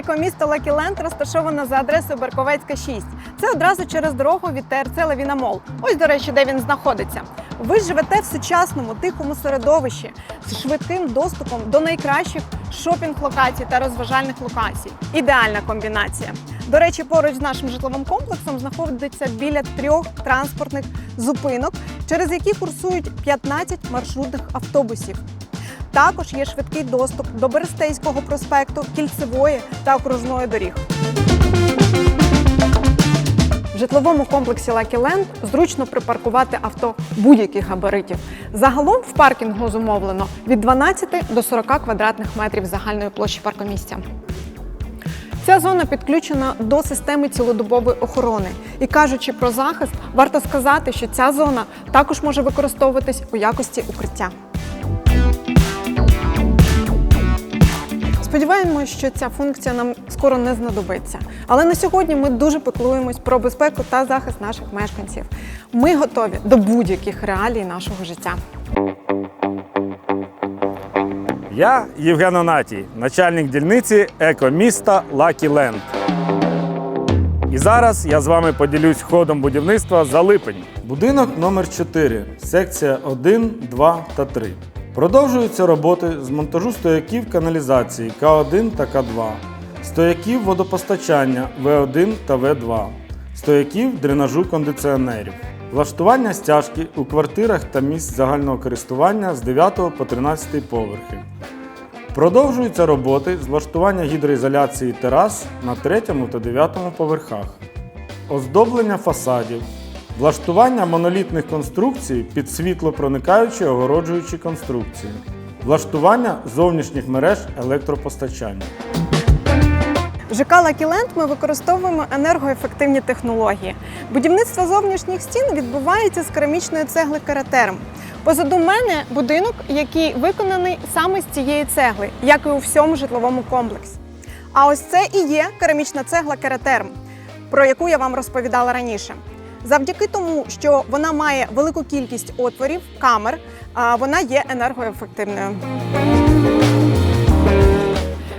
Екомісто Лакіленд розташовано за адресою Берковецька 6. Це одразу через дорогу від ТРЦ Лавіна Мол. Ось, до речі, де він знаходиться. Ви живете в сучасному тихому середовищі з швидким доступом до найкращих шопінг-локацій та розважальних локацій. Ідеальна комбінація. До речі, поруч з нашим житловим комплексом знаходиться біля трьох транспортних зупинок, через які курсують 15 маршрутних автобусів. Також є швидкий доступ до Берестейського проспекту, кільцевої та окружної доріг. В житловому комплексі Land зручно припаркувати авто будь-яких габаритів. Загалом в паркінгу зумовлено від 12 до 40 квадратних метрів загальної площі паркомісця. Ця зона підключена до системи цілодобової охорони. І кажучи про захист, варто сказати, що ця зона також може використовуватись у якості укриття. Сподіваємося, що ця функція нам скоро не знадобиться. Але на сьогодні ми дуже піклуємось про безпеку та захист наших мешканців. Ми готові до будь-яких реалій нашого життя. Я Євген Онатій, начальник дільниці екоміста Лакі Ленд. І зараз я з вами поділюсь ходом будівництва за липень. Будинок номер 4 секція 1, 2 та 3. Продовжуються роботи з монтажу стояків каналізації К1 та К2, стояків водопостачання В1 та В2, стояків дренажу кондиціонерів, влаштування стяжки у квартирах та місць загального користування з 9 по 13 поверхи. Продовжуються роботи з влаштування гідроізоляції терас на 3 та 9 поверхах оздоблення фасадів, влаштування монолітних конструкцій під світлопроникаючі огороджуючі конструкції, влаштування зовнішніх мереж електропостачання. В ЖК Land ми використовуємо енергоефективні технології. Будівництво зовнішніх стін відбувається з керамічної цегли Каратерм. Позаду мене будинок, який виконаний саме з цієї цегли, як і у всьому житловому комплексі. А ось це і є керамічна цегла Кератерм, про яку я вам розповідала раніше. Завдяки тому, що вона має велику кількість отворів, камер, вона є енергоефективною.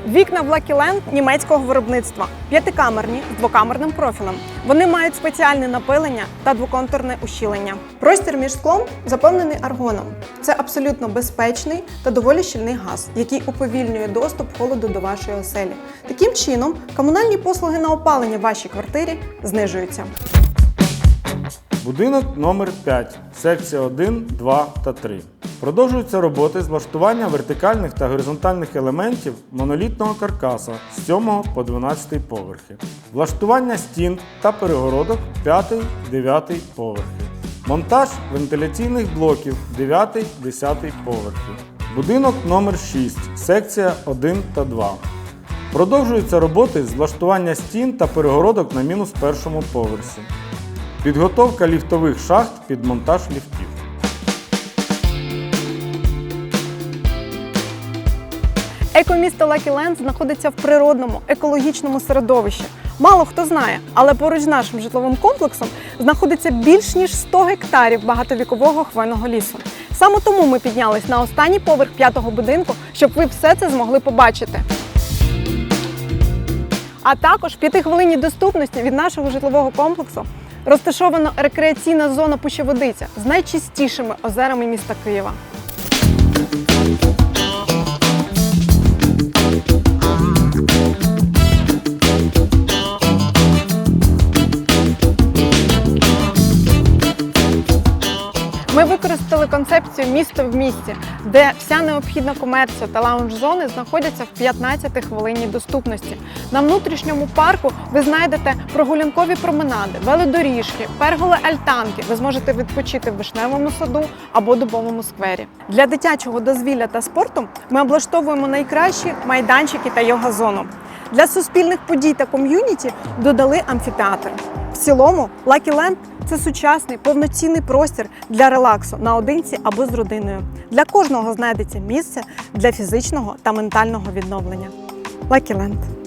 Вікна в Land німецького виробництва, п'ятикамерні з двокамерним профілем. Вони мають спеціальне напилення та двоконтурне ущілення. Простір між склом заповнений аргоном. Це абсолютно безпечний та доволі щільний газ, який уповільнює доступ холоду до вашої оселі. Таким чином, комунальні послуги на опалення в вашій квартирі знижуються. Будинок номер 5 секція 1, 2 та 3. Продовжуються роботи з влаштування вертикальних та горизонтальних елементів монолітного каркаса з 7 по 12 поверхи, влаштування стін та перегородок 5, 9 поверхи, монтаж вентиляційних блоків 9, 10 поверхи. Будинок номер 6 секція 1 та 2. Продовжуються роботи з влаштування стін та перегородок на мінус першому поверсі. Підготовка ліфтових шахт під монтаж ліфтів. Екомісто Land знаходиться в природному екологічному середовищі. Мало хто знає, але поруч з нашим житловим комплексом знаходиться більш ніж 100 гектарів багатовікового хвойного лісу. Саме тому ми піднялись на останній поверх п'ятого будинку, щоб ви все це змогли побачити. А також в п'ятихвилинній доступності від нашого житлового комплексу розташована рекреаційна зона Пущеводиця з найчистішими озерами міста Києва. Ми концепцію місто в місті, де вся необхідна комерція та лаунж-зони знаходяться в 15 хвилинній доступності. На внутрішньому парку ви знайдете прогулянкові променади, велодоріжки, перголи альтанки. Ви зможете відпочити в вишневому саду або дубовому сквері. Для дитячого дозвілля та спорту ми облаштовуємо найкращі майданчики та йога-зону. Для суспільних подій та ком'юніті додали амфітеатр. В цілому, Lucky Land – це сучасний повноцінний простір для релаксу наодинці або з родиною. Для кожного знайдеться місце для фізичного та ментального відновлення. Лакіленд.